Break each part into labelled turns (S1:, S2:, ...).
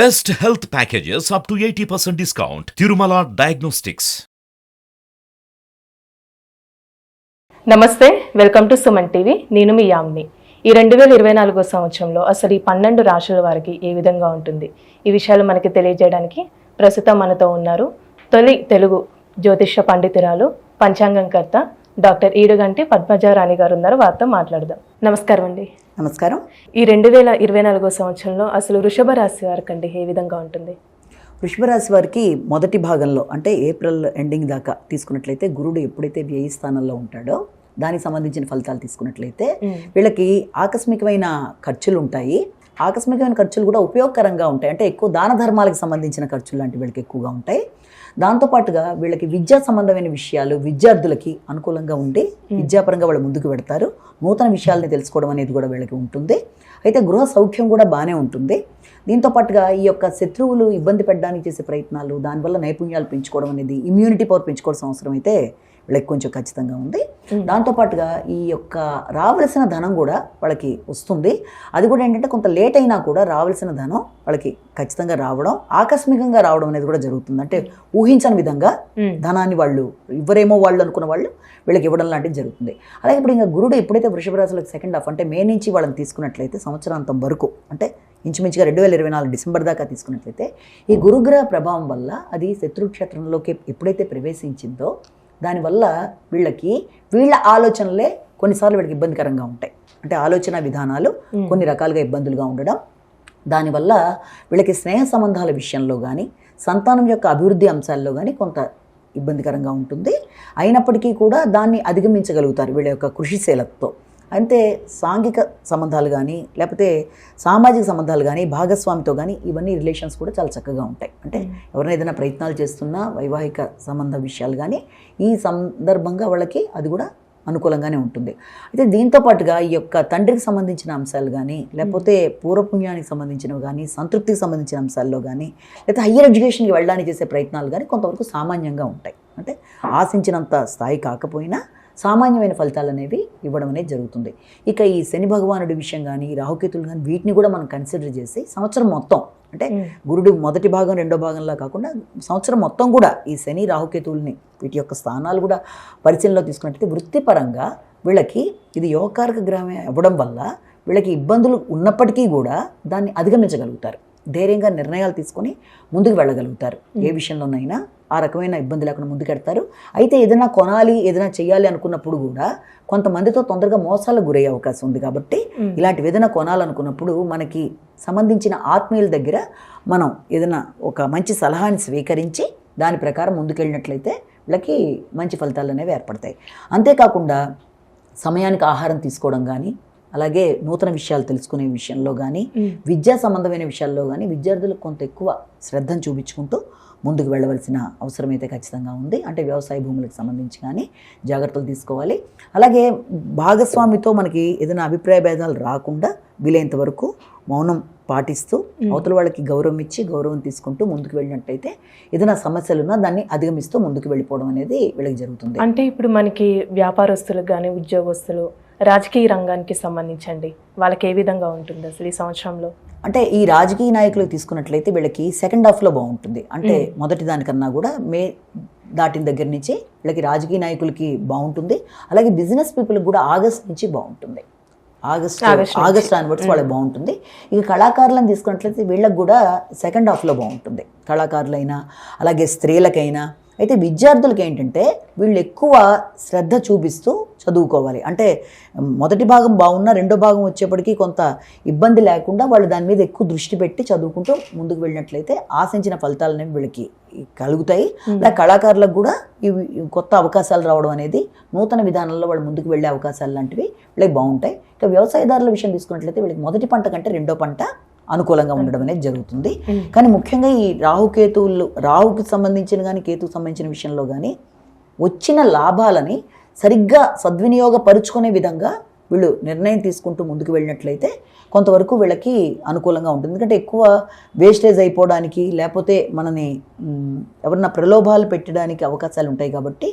S1: Best health packages up to eighty percent discount. Tirumala diagnostics
S2: నమస్తే welcome to Suman TV. నేను మీ యామ్ని. ఈ రెండు వేల ఇరవై నాలుగో సంవత్సరంలో అసలు ఈ పన్నెండు రాశుల వారికి ఏ విధంగా ఉంటుంది? ఈ విషయాలు మనకి తెలియజేయడానికి ప్రస్తుతం మనతో ఉన్నారు తొలి తెలుగు జ్యోతిష్య పండితురాలు పంచాంగంకర్త డాక్టర్ ఈడుగంటి పద్మజారాణి గారు ఉన్నారు. వారితో మాట్లాడదాం. నమస్కారం అండి.
S3: నమస్కారం.
S2: ఈ రెండు వేల ఇరవై నాలుగో సంవత్సరంలో అసలు వృషభ రాశి వారికి అండి ఏ విధంగా ఉంటుంది?
S3: వృషభ రాశి వారికి మొదటి భాగంలో అంటే ఏప్రిల్ ఎండింగ్ దాకా తీసుకున్నట్లయితే గురుడు ఎప్పుడైతే వ్యయ స్థానంలో ఉంటాడో దానికి సంబంధించిన ఫలితాలు తీసుకున్నట్లయితే వీళ్ళకి ఆకస్మికమైన ఖర్చులు ఉంటాయి. ఆకస్మికమైన ఖర్చులు కూడా ఉపయోగకరంగా ఉంటాయి. అంటే ఎక్కువ దాన ధర్మాలకు సంబంధించిన ఖర్చులు లాంటి వీళ్ళకి ఎక్కువగా ఉంటాయి. దాంతోపాటుగా వీళ్ళకి విద్యా సంబంధమైన విషయాలు విద్యార్థులకి అనుకూలంగా ఉండి విద్యాపరంగా వాళ్ళు ముందుకు పెడతారు. నూతన విషయాల్ని తెలుసుకోవడం అనేది కూడా వీళ్ళకి ఉంటుంది. అయితే గృహ సౌఖ్యం కూడా బాగానే ఉంటుంది. దీంతో పాటుగా ఈ యొక్క శత్రువులు ఇబ్బంది పెట్టడానికి చేసే ప్రయత్నాలు దానివల్ల నైపుణ్యాలు పెంచుకోవడం అనేది ఇమ్యూనిటీ పవర్ పెంచుకోవాల్సిన అవసరం అయితే వీళ్ళకి కొంచెం ఖచ్చితంగా ఉంది. దాంతోపాటుగా ఈ యొక్క రావలసిన ధనం కూడా వాళ్ళకి వస్తుంది. అది కూడా ఏంటంటే కొంత లేట్ అయినా కూడా రావాల్సిన ధనం వాళ్ళకి ఖచ్చితంగా రావడం ఆకస్మికంగా రావడం అనేది కూడా జరుగుతుంది. అంటే ఊహించని విధంగా ధనాన్ని వాళ్ళు ఇవ్వరేమో వాళ్ళు అనుకున్న వాళ్ళు వీళ్ళకి ఇవ్వడం లాంటిది జరుగుతుంది. అలాగే ఇప్పుడు ఇంకా గురుడు ఎప్పుడైతే వృషభ రాశులకు సెకండ్ హాఫ్ అంటే మే నుంచి వాళ్ళని తీసుకున్నట్లయితే సంవత్సరాంతం వరకు అంటే ఇంచుమించుగా రెండు వేల ఇరవై నాలుగు డిసెంబర్ దాకా తీసుకున్నట్లయితే ఈ గురుగ్రహ ప్రభావం వల్ల అది శత్రుక్షేత్రంలోకి ఎప్పుడైతే ప్రవేశించిందో దానివల్ల వీళ్ళకి వీళ్ళ ఆలోచనలే కొన్నిసార్లు వీళ్ళకి ఇబ్బందికరంగా ఉంటాయి. అంటే ఆలోచన విధానాలు కొన్ని రకాలుగా ఇబ్బందులుగా ఉండడం. దానివల్ల వీళ్ళకి స్నేహ సంబంధాల విషయంలో కానీ సంతానం యొక్క అభివృద్ధి అంశాల్లో కానీ కొంత ఇబ్బందికరంగా ఉంటుంది. అయినప్పటికీ కూడా దాన్ని అధిగమించగలుగుతారు వీళ్ళ యొక్క కృషిశీలతతో అంతే సాంఘిక సంబంధాలు కానీ లేకపోతే సామాజిక సంబంధాలు కానీ భాగస్వామితో కానీ ఇవన్నీ రిలేషన్స్ కూడా చాలా చక్కగా ఉంటాయి. అంటే ఎవరైనా ఏదైనా ప్రయత్నాలు చేస్తున్నా వైవాహిక సంబంధ విషయాలు కానీ ఈ సందర్భంగా వాళ్ళకి అది కూడా అనుకూలంగానే ఉంటుంది. అయితే దీంతో పాటుగా ఈ యొక్క తండ్రికి సంబంధించిన అంశాలు కానీ లేకపోతే పూర్వపుణ్యానికి సంబంధించినవి కానీ సంతృప్తికి సంబంధించిన అంశాల్లో కానీ లేకపోతే హయ్యర్ ఎడ్యుకేషన్కి వెళ్ళడానికి చేసే ప్రయత్నాలు కానీ కొంతవరకు సామాన్యంగా ఉంటాయి. అంటే ఆశించినంత స్థాయి కాకపోయినా సామాన్యమైన ఫలితాలు అనేవి ఇవ్వడం అనేది జరుగుతుంది. ఇక ఈ శని భగవానుడి విషయం కానీ రాహుకేతులు కానీ వీటిని కూడా మనం కన్సిడర్ చేసి సంవత్సరం మొత్తం అంటే గురుడు మొదటి భాగం రెండో భాగంలా కాకుండా సంవత్సరం మొత్తం కూడా ఈ శని రాహుకేతువుల్ని వీటి యొక్క స్థానాలు కూడా పరిశీలనలో తీసుకున్నట్టయితే వృత్తిపరంగా వీళ్ళకి ఇది యోగకారక గ్రహమే అవ్వడం వల్ల వీళ్ళకి ఇబ్బందులు ఉన్నప్పటికీ కూడా దాన్ని అధిగమించగలుగుతారు. ధైర్యంగా నిర్ణయాలు తీసుకొని ముందుకు వెళ్ళగలుగుతారు. ఏ విషయంలోనైనా ఆ రకమైన ఇబ్బంది లేకుండా ముందుకెడతారు అయితే ఏదైనా కొనాలి ఏదైనా చేయాలి అనుకున్నప్పుడు కూడా కొంతమందితో తొందరగా మోసాలకు గురయ్యే అవకాశం ఉంది కాబట్టి ఇలాంటివి ఏదైనా కొనాలనుకున్నప్పుడు మనకి సంబంధించిన ఆత్మీయుల దగ్గర మనం ఏదైనా ఒక మంచి సలహాని స్వీకరించి దాని ప్రకారం ముందుకెళ్ళినట్లయితే వీళ్ళకి మంచి ఫలితాలు అనేవి ఏర్పడతాయి. అంతేకాకుండా సమయానికి ఆహారం తీసుకోవడం కానీ అలాగే నూతన విషయాలు తెలుసుకునే విషయంలో కానీ విద్యా సంబంధమైన విషయాల్లో కానీ విద్యార్థులకు కొంత ఎక్కువ శ్రద్ధను చూపించుకుంటూ ముందుకు వెళ్ళవలసిన అవసరం అయితే ఖచ్చితంగా ఉంది. అంటే వ్యవసాయ భూములకు సంబంధించి కానీ జాగ్రత్తలు తీసుకోవాలి. అలాగే భాగస్వామితో మనకి ఏదైనా అభిప్రాయ భేదాలు రాకుండా వీలైనంత వరకు మౌనం పాటిస్తూ అవతల వాళ్ళకి గౌరవం ఇచ్చి గౌరవం తీసుకుంటూ ముందుకు వెళ్ళినట్టయితే ఏదైనా సమస్యలు ఉన్నా దాన్ని అధిగమిస్తూ ముందుకు వెళ్ళిపోవడం అనేది వీళ్ళకి జరుగుతుంది.
S2: అంటే ఇప్పుడు మనకి వ్యాపారస్తులకు కానీ ఉద్యోగస్తులు రాజకీయ రంగానికి సంబంధించండి. వాళ్ళకి ఏ విధంగా ఉంటుంది అసలు ఈ సంవత్సరంలో?
S3: అంటే ఈ రాజకీయ నాయకులు తీసుకున్నట్లయితే వీళ్ళకి సెకండ్ హాఫ్లో బాగుంటుంది. అంటే మొదటి దానికన్నా కూడా మే దాటిన దగ్గర నుంచి వీళ్ళకి రాజకీయ నాయకులకి బాగుంటుంది. అలాగే బిజినెస్ పీపుల్కి కూడా ఆగస్ట్ నుంచి బాగుంటుంది. ఆగస్ట్
S2: ఆగస్ట్
S3: ఆన్వర్డ్స్ వాళ్ళకి బాగుంటుంది. ఇక కళాకారులను తీసుకున్నట్లయితే వీళ్ళకి కూడా సెకండ్ హాఫ్లో బాగుంటుంది. కళాకారులైనా అలాగే స్త్రీలకైనా అయితే విద్యార్థులకి ఏంటంటే వీళ్ళు ఎక్కువ శ్రద్ధ చూపిస్తూ చదువుకోవాలి. అంటే మొదటి భాగం బాగున్నా రెండో భాగం వచ్చేప్పటికీ కొంత ఇబ్బంది లేకుండా వాళ్ళు దాని మీద ఎక్కువ దృష్టి పెట్టి చదువుకుంటూ ముందుకు వెళ్ళినట్లయితే ఆశించిన ఫలితాలు అనేవి వీళ్ళకి కలుగుతాయి. అలా కళాకారులకు కూడా ఇవి కొత్త అవకాశాలు రావడం అనేది నూతన విధానంలో వాళ్ళు ముందుకు వెళ్ళే అవకాశాలు లాంటివి వీళ్ళకి బాగుంటాయి. ఇక వ్యవసాయదారుల విషయం తీసుకున్నట్లయితే వీళ్ళకి మొదటి పంట కంటే రెండో పంట అనుకూలంగా ఉండడం అనేది జరుగుతుంది. కానీ ముఖ్యంగా ఈ రాహుకేతువులు రాహుకి సంబంధించిన కానీ కేతుకు సంబంధించిన విషయంలో కానీ వచ్చిన లాభాలని సరిగ్గా సద్వినియోగపరుచుకునే విధంగా వీళ్ళు నిర్ణయం తీసుకుంటూ ముందుకు వెళ్ళినట్లయితే కొంతవరకు వీళ్ళకి అనుకూలంగా ఉంటుంది. ఎందుకంటే ఎక్కువ వేస్టేజ్ అయిపోవడానికి లేకపోతే మనని ఎవరన్నా ప్రలోభాలు పెట్టడానికి అవకాశాలు ఉంటాయి కాబట్టి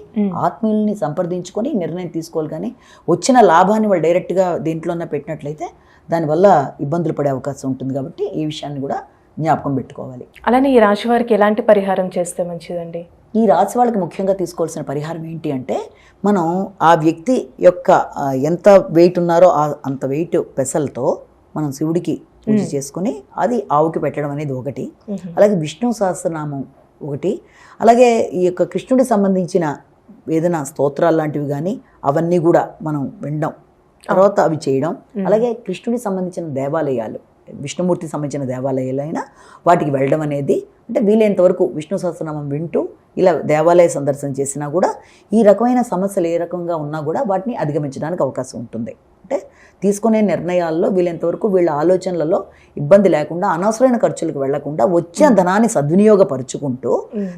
S3: ఆత్మీయుల్ని సంప్రదించుకొని నిర్ణయం తీసుకోవాలి. కానీ వచ్చిన లాభాన్ని వాళ్ళు డైరెక్ట్గా దీంట్లోనే పెట్టినట్లయితే దానివల్ల ఇబ్బందులు పడే అవకాశం ఉంటుంది కాబట్టి ఈ విషయాన్ని కూడా జ్ఞాపకం పెట్టుకోవాలి.
S2: అలానే ఈ రాశి వారికి ఎలాంటి పరిహారం చేస్తే మంచిదండి?
S3: ఈ రాశి వాళ్ళకి ముఖ్యంగా తీసుకోవాల్సిన పరిహారం ఏంటి అంటే మనం ఆ వ్యక్తి యొక్క ఎంత వెయిట్ ఉన్నారో ఆ- అంత వెయిట్ పెసలతో మనం శివుడికి పూజ చేసుకుని అది ఆవుకి పెట్టడం అనేది ఒకటి. అలాగే విష్ణు సహస్రనామం ఒకటి. అలాగే ఈ యొక్క కృష్ణుడికి సంబంధించిన ఏదైనా స్తోత్రాలు లాంటివి కానీ అవన్నీ కూడా మనం వినడం తర్వాత అవి చేయడం. అలాగే కృష్ణుడికి సంబంధించిన దేవాలయాలు విష్ణుమూర్తికి సంబంధించిన దేవాలయాలైనా వాటికి వెళ్ళడం అనేది అంటే వీలైనంత వరకు విష్ణు సహస్రనామం వింటూ ఇలా దేవాలయ సందర్శన చేసినా కూడా ఈ రకమైన సమస్యలు ఏ రకంగా ఉన్నా కూడా వాటిని అధిగమించడానికి అవకాశం ఉంటుంది. అంటే తీసుకునే నిర్ణయాల్లో వీలైనంత వరకు వీళ్ళ ఆలోచనలలో ఇబ్బంది లేకుండా అనవసరమైన ఖర్చులకు వెళ్ళకుండా వచ్చే ధనాన్ని సద్వినియోగపరుచుకుంటూ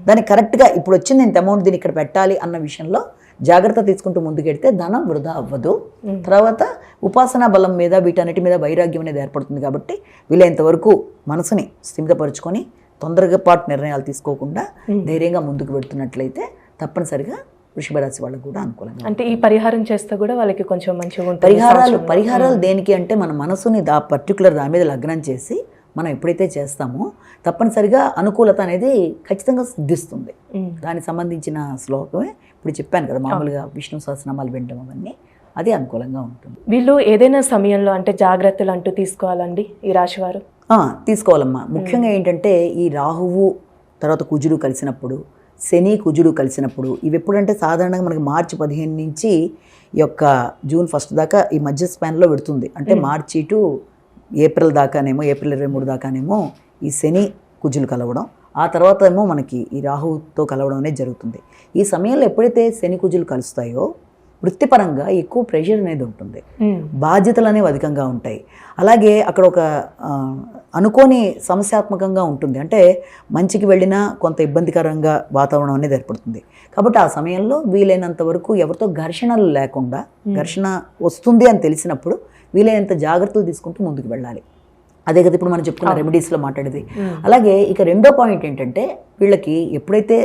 S3: దాన్ని కరెక్ట్గా ఇప్పుడు వచ్చింది ఇంత అమౌంట్ దీన్ని ఇక్కడ పెట్టాలి అన్న విషయంలో జాగ్రత్త తీసుకుంటూ ముందుకెడితే ధనం వృధా అవ్వదు. తర్వాత ఉపాసనా బలం మీద వీటన్నిటి మీద వైరాగ్యం అనేది ఏర్పడుతుంది కాబట్టి వీలైనంత వరకు మనసుని స్థిమితపరుచుకొని తొందరగా పాటు నిర్ణయాలు తీసుకోకుండా ధైర్యంగా ముందుకు పెడుతున్నట్లయితే తప్పనిసరిగా వృషభ రాశి వాళ్ళకు కూడా అనుకూలంగా
S2: అంటే ఈ పరిహారం చేస్తే కూడా వాళ్ళకి కొంచెం మంచిగా ఉంటుంది
S3: పరిహారాలు. పరిహారాలు దేనికి అంటే మన మనసుని దా పర్టికులర్ దాని మీద లగ్నం చేసి మనం ఎప్పుడైతే చేస్తామో తప్పనిసరిగా అనుకూలత అనేది ఖచ్చితంగా సిద్ధిస్తుంది. దానికి సంబంధించిన శ్లోకమే ఇప్పుడు చెప్పాను కదా మామూలుగా విష్ణు సహస్రనామాలు వినడం అవన్నీ అది అనుకూలంగా ఉంటుంది.
S2: వీళ్ళు ఏదైనా సమయంలో అంటే జాగ్రత్తలు అంటూ తీసుకోవాలండి ఈ రాశి వారు
S3: ఆ, తీసుకోవాలమ్మా. ముఖ్యంగా ఏంటంటే ఈ రాహువు తర్వాత కుజుడు కలిసినప్పుడు శని కుజుడు కలిసినప్పుడు ఇవి ఎప్పుడంటే సాధారణంగా మనకి మార్చి పదిహేను నుంచి ఈ యొక్క జూన్ ఫస్ట్ దాకా ఈ మధ్య స్పాన్లో పెడుతుంది. అంటే మార్చి టు ఏప్రిల్ దాకానేమో ఏప్రిల్ ఇరవై మూడు దాకానేమో ఈ శని కుజులు కలవడం. ఆ తర్వాత ఏమో మనకి ఈ రాహుతో కలవడం అనేది జరుగుతుంది. ఈ సమయంలో ఎప్పుడైతే శని కుజులు కలుస్తాయో వృత్తిపరంగా ఎక్కువ ప్రెషర్ అనేది ఉంటుంది. బాధ్యతలు అనేవి అధికంగా ఉంటాయి. అలాగే అక్కడ ఒక అనుకోని సమస్యాత్మకంగా ఉంటుంది. అంటే మంచికి వెళ్ళినా కొంత ఇబ్బందికరంగా వాతావరణం అనేది ఏర్పడుతుంది. కాబట్టి ఆ సమయంలో వీలైనంత వరకు ఎవరితో ఘర్షణలు లేకుండా ఘర్షణ వస్తుంది అని తెలిసినప్పుడు వీలైనంత జాగ్రత్తలు తీసుకుంటూ ముందుకు వెళ్ళాలి. అదే కదా ఇప్పుడు మనం చెప్పుకున్న రెమెడీస్లో మాట్లాడేది. అలాగే ఇక రెండో పాయింట్ ఏంటంటే వీళ్ళకి ఎప్పుడైతే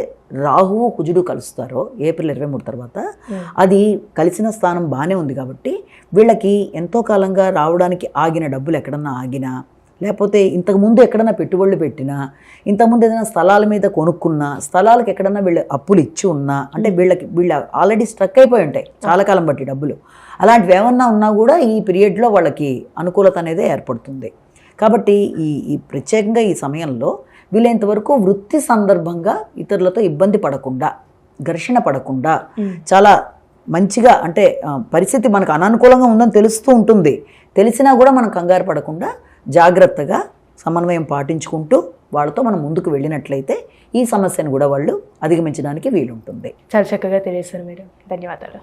S3: రాహువు కుజుడు కలుస్తారో ఏప్రిల్ ఇరవై మూడు తర్వాత అది కలిసిన స్థానం బాగానే ఉంది కాబట్టి వీళ్ళకి ఎంతో కాలంగా రావడానికి ఆగిన డబ్బులు ఎక్కడన్నా ఆగినా లేకపోతే ఇంతకుముందు ఎక్కడన్నా పెట్టుబడులు పెట్టినా ఇంతకుముందు ఏదైనా స్థలాల మీద కొనుక్కున్నా స్థలాలకు ఎక్కడన్నా వీళ్ళు అప్పులు ఇచ్చి ఉన్నా అంటే వీళ్ళకి వీళ్ళు ఆల్రెడీ స్ట్రక్ అయిపోయి ఉంటాయి చాలా కాలం బట్టి డబ్బులు. అలాంటివి ఏమన్నా ఉన్నా కూడా ఈ పీరియడ్లో వాళ్ళకి అనుకూలత అనేది ఏర్పడుతుంది. కాబట్టి ఈ ఈ ప్రత్యేకంగా ఈ సమయంలో వీలైనంత వరకు వృత్తి సందర్భంగా ఇతరులతో ఇబ్బంది పడకుండా ఘర్షణ పడకుండా చాలా మంచిగా అంటే పరిస్థితి మనకు అననుకూలంగా ఉందని తెలుస్తూ ఉంటుంది. తెలిసినా కూడా మనం కంగారు పడకుండా జాగ్రత్తగా సమన్వయం పాటించుకుంటూ వాళ్ళతో మనం ముందుకు వెళ్ళినట్లయితే ఈ సమస్యను కూడా వాళ్ళు అధిగమించడానికి వీలుంటుంది.
S2: చాలా చక్కగా తెలియజేశారు మేడం. ధన్యవాదాలు.